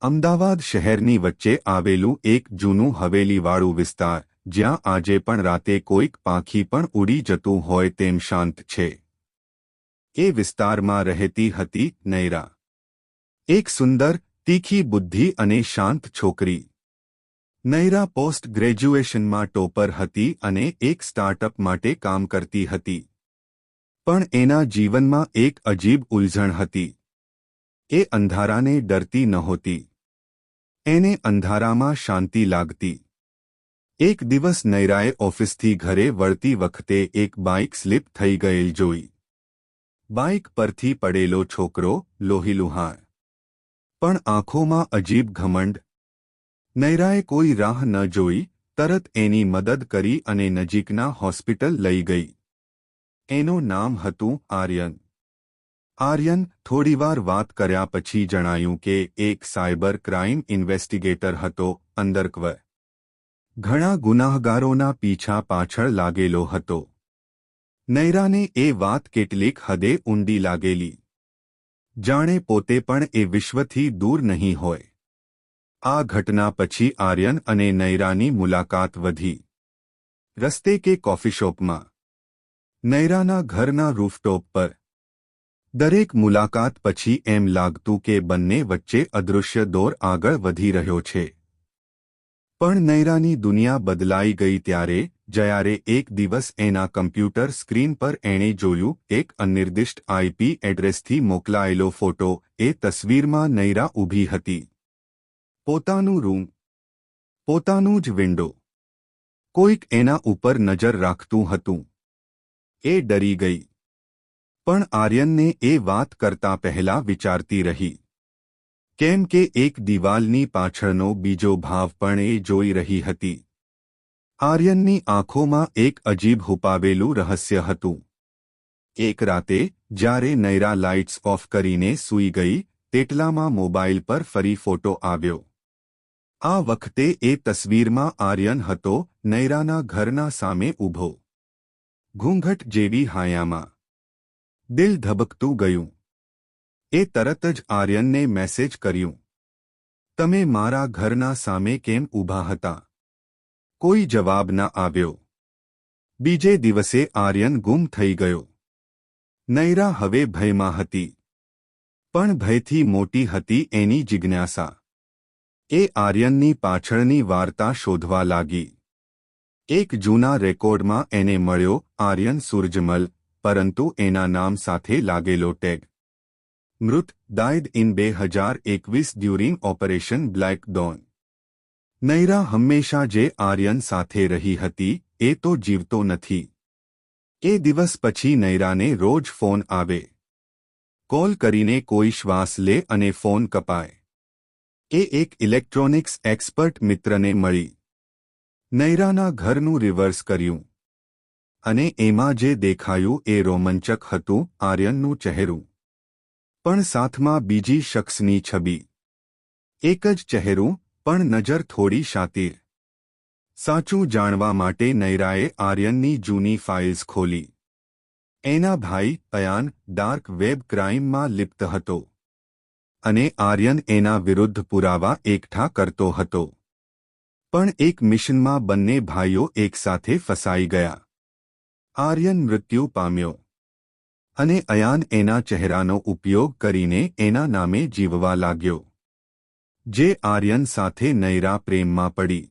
અમદાવાદ શહેરની વચ્ચે આવેલું એક જૂનું હવેલીવાળું વિસ્તાર, જ્યાં આજે પણ રાતે કોઈક પાંખી પણ ઉડી જતું હોય તેમ શાંત છે. એ વિસ્તારમાં રહેતી હતી નૈરા. એક સુંદર, તીખી બુદ્ધિ અને શાંત છોકરી. નૈરા પોસ્ટ ગ્રેજ્યુએશનમાં ટોપર હતી અને એક સ્ટાર્ટઅપ માટે કામ કરતી હતી. પણ એના જીવનમાં એક અજીબ ઉલઝણ હતી. એ અંધારાને ડરતી નહોતી. એને અંધારામાં શાંતિ લાગતી. એક દિવસ નૈરાએ ઓફિસથી ઘરે વળતી વખતે એક બાઇક સ્લીપ થઈ ગયેલ જોઈ. બાઇક પરથી પડેલો છોકરો લોહીલુહાણ. પણ આંખોમાં અજીબ ઘમંડ. નૈરાએ કોઈ રાહ ન જોઈ, તરત એની મદદ કરી અને નજીકના હોસ્પિટલ લઈ ગઈ. એનું નામ હતું આર્યન. આર્યન થોડીવાર વાત કર્યા પછી જણાયું કે એક સાયબર ક્રાઇમ ઇન્વેસ્ટિગેટર હતો અંદરક્વ ઘણા ગુનાહગારોના પીછા પાછળ લાગેલો હતો. નૈરાને એ વાત કેટલીક હદે ઊંડી લાગેલી. જાણે પોતે પણ એ વિશ્વથી દૂર નહીં હોય. આ ઘટના પછી આર્યન અને નૈરાની મુલાકાત વધી. રસ્તે કે કોફી શોપમાં? નૈરાના ઘરના રૂફટોપ પર. દરેક મુલાકાત પછી એમ લાગતું કે બંને વચ્ચે અદૃશ્ય દોર આગળ વધી રહ્યો છે. પણ નૈરાની દુનિયા બદલાઈ ગઈ ત્યારે, જ્યારે એક દિવસ એના કમ્પ્યુટર સ્ક્રીન પર એણે જોયું, એક અનિર્દિષ્ટ આઈપી એડ્રેસથી મોકલાયેલો ફોટો, એ તસવીરમાં નૈરા ઊભી હતી. પોતાનું રૂમ. પોતાનું જ વિન્ડો. કોઈક એના ઉપર નજર રાખતું હતું. એ ડરી ગઈ. પણ આર્યનને એ વાત કરતા પહેલા વિચારતી રહી. કેમ કે એક દિવાલની પાછળનો બીજો ભાવ પણ એ જોઈ રહી હતી. આર્યનની આંખોમાં એક અજીબ હુપાવેલું રહસ્ય હતું. એક રાતે, જ્યારે નૈરા લાઇટ્સ ઓફ કરીને સૂઈ ગઈ, તેટલામાં મોબાઈલ પર ફરી ફોટો આવ્યો. આ વખતે એ તસવીરમાં આર્યન હતો, નૈરાના ઘરના સામે ઊભો. ઘૂંઘટ જેવી હાયામાં. દિલ ધબકતું ગયું. એ તરત જ આર્યનને મેસેજ કર્યું. તમે મારા ઘરના સામે કેમ ઊભા હતા? કોઈ જવાબ ન આવ્યો. બીજે દિવસે આર્યન ગુમ થઈ ગયો. નૈરા હવે ભયમાં હતી. પણ ભયથી મોટી હતી એની જિજ્ઞાસા. એ આર્યનની પાછળની વાર્તા શોધવા લાગી. એક જૂના રેકોર્ડમાં એને મળ્યો આર્યન સૂરજમલ. પરંતુ એના નામ સાથે લાગેલો ટેગ મૃત ડાયડ ઇન બે હજાર એકવીસ ડ્યુરિંગ ઓપરેશન બ્લેક ડોન નૈરા હંમેશા જે આર્યન સાથે રહી હતી એ તો જીવતો નથી એ દિવસ પછી નૈરાને રોજ ફોન આવે કોલ કરીને કોઈ શ્વાસ લે અને ફોન કપાય એ એક ઇલેક્ટ્રોનિક્સ એક્સપર્ટ મિત્રને મળી નૈરાના ઘરનું રિવર્સ કર્યું અને એમાં જે દેખાયું એ રોમાંચક હતું, આર્યનનું ચહેરું. પણ સાથમાં બીજી શખ્સની છબી. એક જ ચહેરું, પણ નજર થોડી શાતીર. સાચું જાણવા માટે નૈરાએ આર્યનની જૂની ફાઇલ્સ ખોલી. એના ભાઈ, અયાન, ડાર્ક વેબ ક્રાઇમમાં લિપ્ત હતો. અને આર્યન એના વિરુદ્ધ પુરાવા એકઠા કરતો હતો. પણ એક મિશનમાં બંને ભાઈઓ એકસાથે ફસાઈ ગયા. આર્યન મૃત્યુ પામ્યો. અને અયાન એના ચહેરાનો ઉપયોગ કરીને એના નામે જીવવા લાગ્યો. જે આર્યન સાથે નૈરા પ્રેમમાં પડી.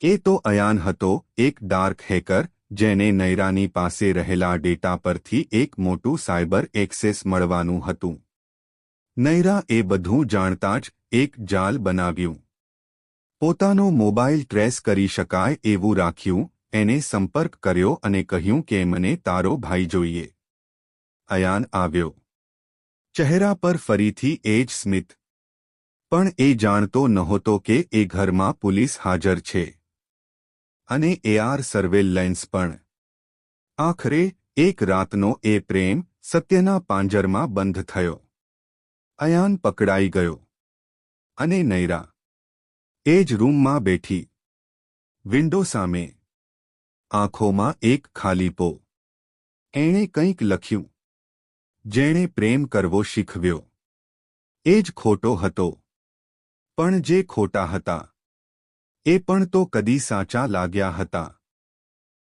એ તો અયાન હતો એક ડાર્ક હેકર, જેને નૈરાની પાસે રહેલા ડેટા પરથી એક મોટું સાયબર એક્સેસ મળવાનું હતું. નૈરા એ બધું જાણતા જ એક જાલ બનાવ્યું. પોતાનો મોબાઈલ ટ્રેસ કરી શકાય એવું રાખ્યું એને સંપર્ક કર્યો અને કહ્યું કે મને તારો ભાઈ જોઈએ. અયાન આવ્યો. ચહેરા પર ફરીથી એ જ સ્મિત. પણ એ જાણતો નહોતો કે એ ઘરમાં પોલીસ હાજર છે. અને એઆર સર્વેલન્સ પણ. આખરે, એક રાતનો એ પ્રેમ સત્યના પાંજરમાં બંધ થયો. અયાન પકડાઈ ગયો. અને નૈરા. એ જ રૂમમાં બેઠી. વિન્ડો સામે. આંખોમાં એક ખાલીપો એણે કંઈક લખ્યું. જેણે પ્રેમ કરવો શીખવ્યો. એ જ ખોટો હતો. પણ જે ખોટા હતા. એ પણ તો કદી સાચા લાગ્યા હતા.